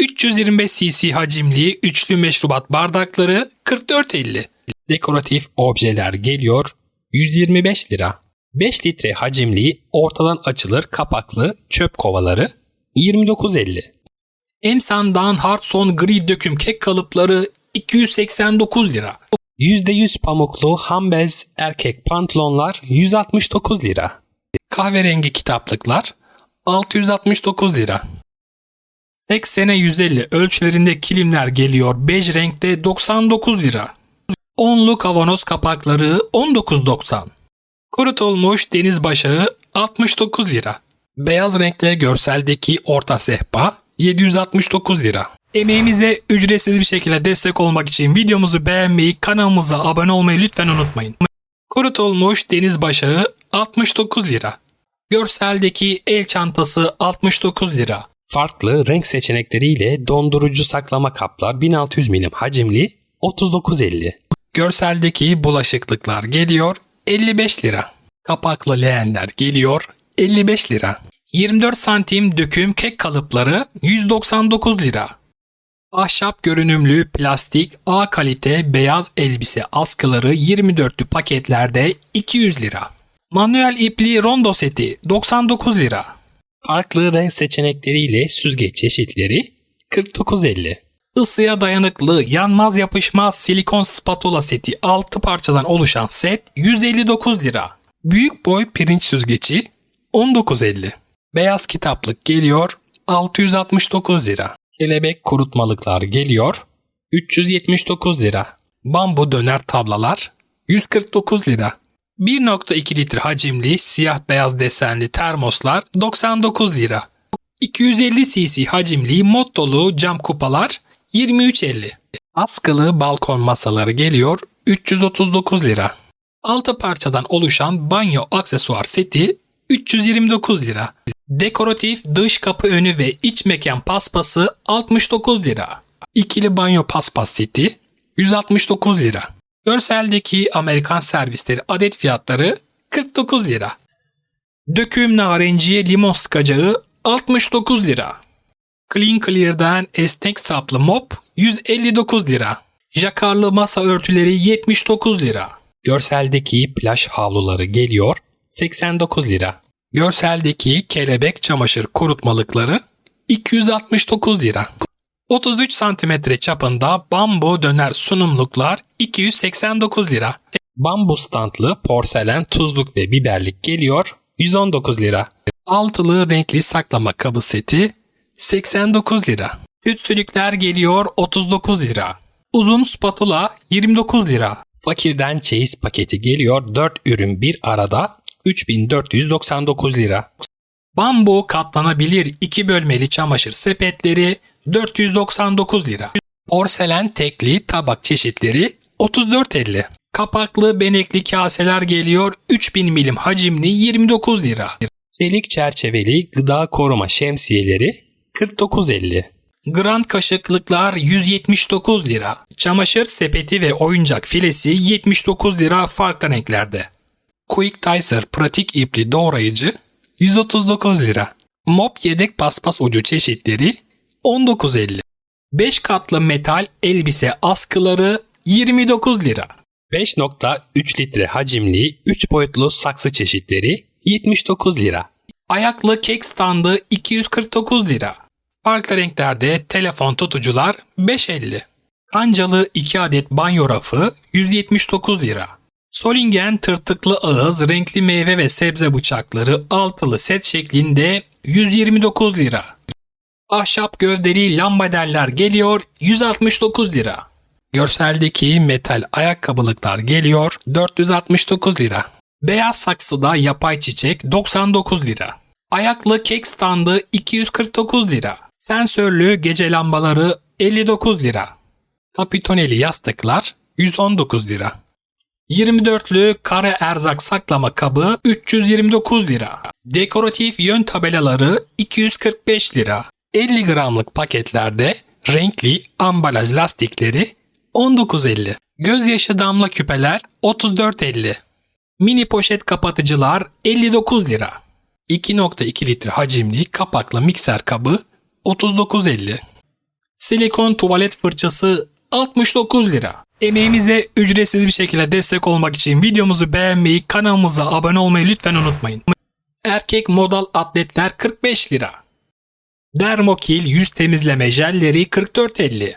325 cc hacimli üçlü meşrubat bardakları 44.50. Dekoratif objeler geliyor 125 lira. 5 litre hacimli ortadan açılır kapaklı çöp kovaları 29.50. Emsan'dan Hartson gri döküm kek kalıpları 289 lira. %100 pamuklu hambez erkek pantolonlar 169 lira. Kahverengi kitaplıklar 669 lira. 80'e 150 ölçülerinde kilimler geliyor bej renkte 99 lira. Onlu kavanoz kapakları 19.90. Kurutulmuş deniz başağı 69 lira. Beyaz renkte görseldeki orta sehpa 769 lira. Emeğimize ücretsiz bir şekilde destek olmak için videomuzu beğenmeyi, kanalımıza abone olmayı lütfen unutmayın. Kurutulmuş deniz başağı 69 lira. Görseldeki el çantası 69 lira. Farklı renk seçenekleriyle dondurucu saklama kaplar 1600 milim hacimli 39.50. Görseldeki bulaşıklıklar geliyor 55 lira. Kapaklı leğenler geliyor 55 lira. 24 santim döküm kek kalıpları 199 lira. Ahşap görünümlü plastik A kalite beyaz elbise askıları 24'lü paketlerde 200 lira. Manuel ipli rondo seti 99 lira. Farklı renk seçenekleriyle süzgeç çeşitleri 49.50. Isıya dayanıklı yanmaz yapışmaz silikon spatula seti 6 parçadan oluşan set 159 lira. Büyük boy pirinç süzgeci 19.50. Beyaz kitaplık geliyor 669 lira. Kelebek kurutmalıklar geliyor 379 lira. Bambu döner tablalar 149 lira. 1.2 litre hacimli siyah beyaz desenli termoslar 99 lira. 250 cc hacimli mod cam kupalar 23.50. Askılı balkon masaları geliyor 339 lira. 6 parçadan oluşan banyo aksesuar seti 329 lira. Dekoratif dış kapı önü ve iç mekan paspası 69 lira. İkili banyo paspas seti 169 lira. Görseldeki Amerikan servisleri adet fiyatları 49 lira. Döküm narenciye limon sıkacağı 69 lira. Clean Clear'dan esnek saplı mop 159 lira. Jakarlı masa örtüleri 79 lira. Görseldeki plaj havluları geliyor 89 lira. Görseldeki kelebek çamaşır kurutmalıkları 269 lira. 33 cm çapında bambu döner sunumluklar 289 lira. Bambu standlı porselen tuzluk ve biberlik geliyor 119 lira. Altılı renkli saklama kabı seti 89 lira. Tütsülükler geliyor 39 lira. Uzun spatula 29 lira. Fakirden çeyiz paketi geliyor 4 ürün bir arada 3499 lira. Bambu katlanabilir 2 bölmeli çamaşır sepetleri 499 lira. Porselen tekli tabak çeşitleri 34.50. Kapaklı benekli kaseler geliyor 3000 milim hacimli 29 lira. Çelik çerçeveli gıda koruma şemsiyeleri 49.50. Grand kaşıklıklar 179 lira. Çamaşır sepeti ve oyuncak filesi 79 lira farklı renklerde. Quick Dicer pratik ipli doğrayıcı 139 lira. Mop yedek paspas ucu çeşitleri 19.50. 5 katlı metal elbise askıları 29 lira. 5.3 litre hacimli 3 boyutlu saksı çeşitleri 79 lira. Ayaklı kek standı 249 lira. Farklı renklerde telefon tutucular 5.50. Kancalı 2 adet banyo rafı 179 lira. Solingen tırtıklı ağız renkli meyve ve sebze bıçakları altılı set şeklinde 129 lira. Ahşap gövdeli lambaderler geliyor 169 lira. Görseldeki metal ayakkabılıklar geliyor 469 lira. Beyaz saksıda yapay çiçek 99 lira. Ayaklı kek standı 249 lira. Sensörlü gece lambaları 59 lira. Kapitoneli yastıklar 119 lira. 24'lü kare erzak saklama kabı 329 lira. Dekoratif yön tabelaları 245 lira. 50 gramlık paketlerde renkli ambalaj lastikleri 19.50. Gözyaşı damla küpeler 34.50. Mini poşet kapatıcılar 59 lira. 2.2 litre hacimli kapaklı mikser kabı 39.50. Silikon tuvalet fırçası 69 lira. Emeğimize ücretsiz bir şekilde destek olmak için videomuzu beğenmeyi, kanalımıza abone olmayı lütfen unutmayın. Erkek modal atletler 45 lira. Dermokil yüz temizleme jelleri 44.50.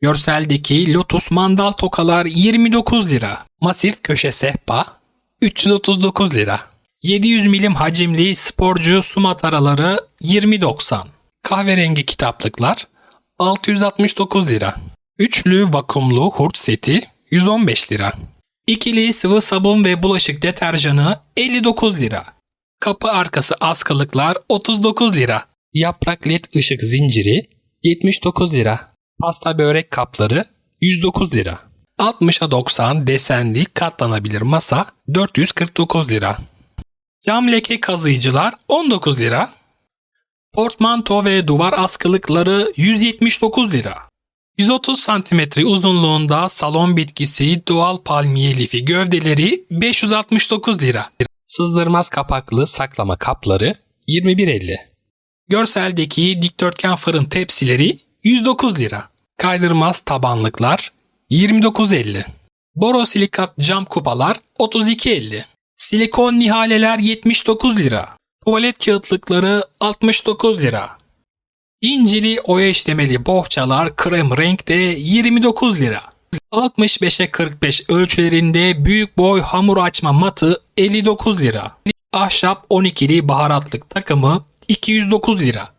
Görseldeki Lotus mandal tokalar 29 lira. Masif köşe sehpa 339 lira. 700 milim hacimli sporcu su mataraları 20.90. Kahverengi kitaplıklar 669 lira. Üçlü vakumlu hurç seti 115 lira. İkili sıvı sabun ve bulaşık deterjanı 59 lira. Kapı arkası askılıklar 39 lira. Yaprak led ışık zinciri 79 lira. Pasta börek kapları 109 lira. 60'a 90 desenli katlanabilir masa 449 lira. Cam leke kazıyıcılar 19 lira. Portmanto ve duvar askılıkları 179 lira. 130 cm uzunluğunda salon bitkisi doğal palmiye lifi gövdeleri 569 lira. Sızdırmaz kapaklı saklama kapları 21.50. Görseldeki dikdörtgen fırın tepsileri 109 lira. Kaydırmaz tabanlıklar 29.50. Borosilikat cam kupalar 32.50. Silikon nihaleler 79 lira. Tuvalet kağıtlıkları 69 lira. İncili oya işlemeli bohçalar krem renkte 29 lira. 65'e 45 ölçülerinde büyük boy hamur açma matı 59 lira. Ahşap 12'li baharatlık takımı 209 lira.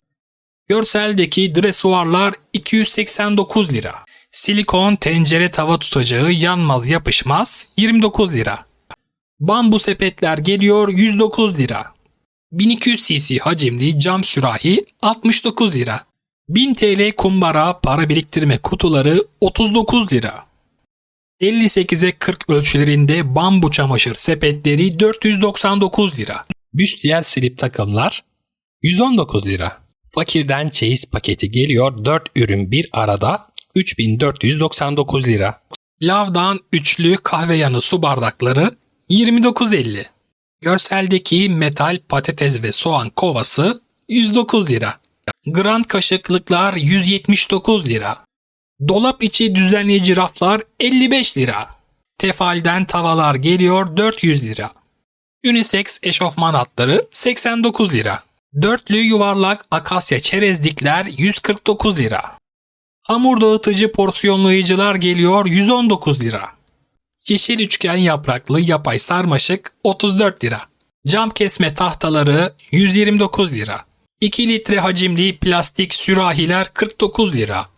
Görseldeki dresuarlar 289 lira. Silikon tencere tava tutacağı yanmaz yapışmaz 29 lira. Bambu sepetler geliyor 109 lira. 1200 cc hacimli cam sürahi 69 lira. 1000 TL kumbara para biriktirme kutuları 39 lira. 58'e 40 ölçülerinde bambu çamaşır sepetleri 499 lira. Büstiyer silip takımlar 119 lira. Fakirden çeyiz paketi geliyor 4 ürün bir arada 3499 lira. Lavdan üçlü kahve yanı su bardakları 29.50. Görseldeki metal patates ve soğan kovası 109 lira. Grand kaşıklıklar 179 lira. Dolap içi düzenleyici raflar 55 lira. Tefalden tavalar geliyor 400 lira. Unisex eşofman hatları 89 lira. Dörtlü yuvarlak akasya çerezlikler 149 lira. Hamur dağıtıcı porsiyonlayıcılar geliyor 119 lira. Yeşil üçgen yapraklı yapay sarmaşık 34 lira. Cam kesme tahtaları 129 lira. 2 litre hacimli plastik sürahiler 49 lira.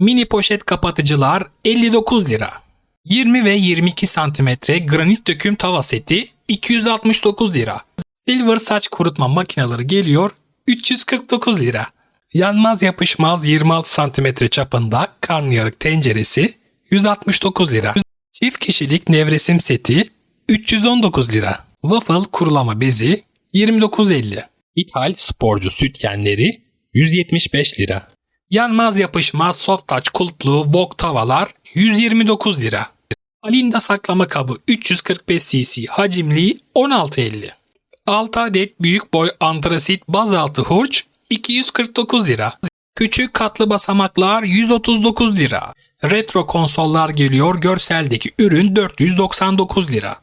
Mini poşet kapatıcılar 59 lira. 20 ve 22 santimetre granit döküm tava seti 269 lira. Silver saç kurutma makineleri geliyor 349 lira. Yanmaz yapışmaz 26 santimetre çapında karnıyarık tenceresi 169 lira. Çift kişilik nevresim seti 319 lira. Waffle kurulama bezi 29.50. İthal sporcu sütyenleri 175 lira. Yanmaz yapışmaz soft touch kulplu wok tavalar 129 lira. Alinda saklama kabı 345 cc hacimli 16.50. 6 adet büyük boy antrasit bazaltı hurç 249 lira. Küçük katlı basamaklar 139 lira. Retro konsollar geliyor görseldeki ürün 499 lira.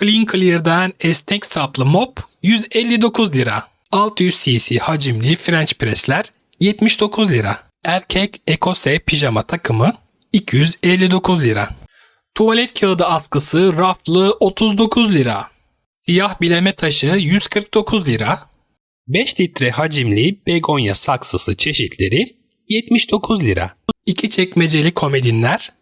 Clean Clear'dan esnek saplı mop 159 lira. 600 cc hacimli French pressler 79 lira. Erkek Ecose pijama takımı 259 lira. Tuvalet kağıdı askısı raflı 39 lira. Siyah bileme taşı 149 lira. 5 litre hacimli begonya saksısı çeşitleri 79 lira. 2 çekmeceli komedinler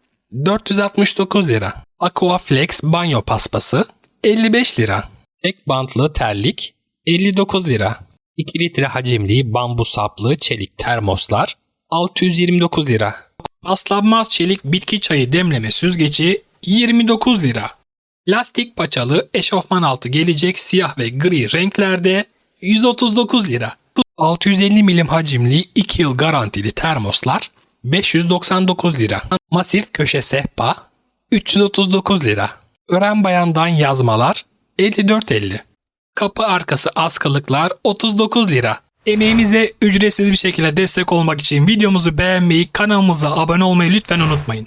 469 lira. Aquaflex banyo paspası 55 lira. Tek bantlı terlik 59 lira. 2 litre hacimli bambu saplı çelik termoslar 629 lira. Paslanmaz çelik bitki çayı demleme süzgeci 29 lira. Lastik paçalı eşofman altı gelecek siyah ve gri renklerde 139 lira. 650 milim hacimli 2 yıl garantili termoslar 599 lira. Masif köşe sehpa 339 lira. Ören bayandan yazmalar 54.50. Kapı arkası askılıklar 39 lira. Emeğimize ücretsiz bir şekilde destek olmak için videomuzu beğenmeyi, kanalımıza abone olmayı lütfen unutmayın.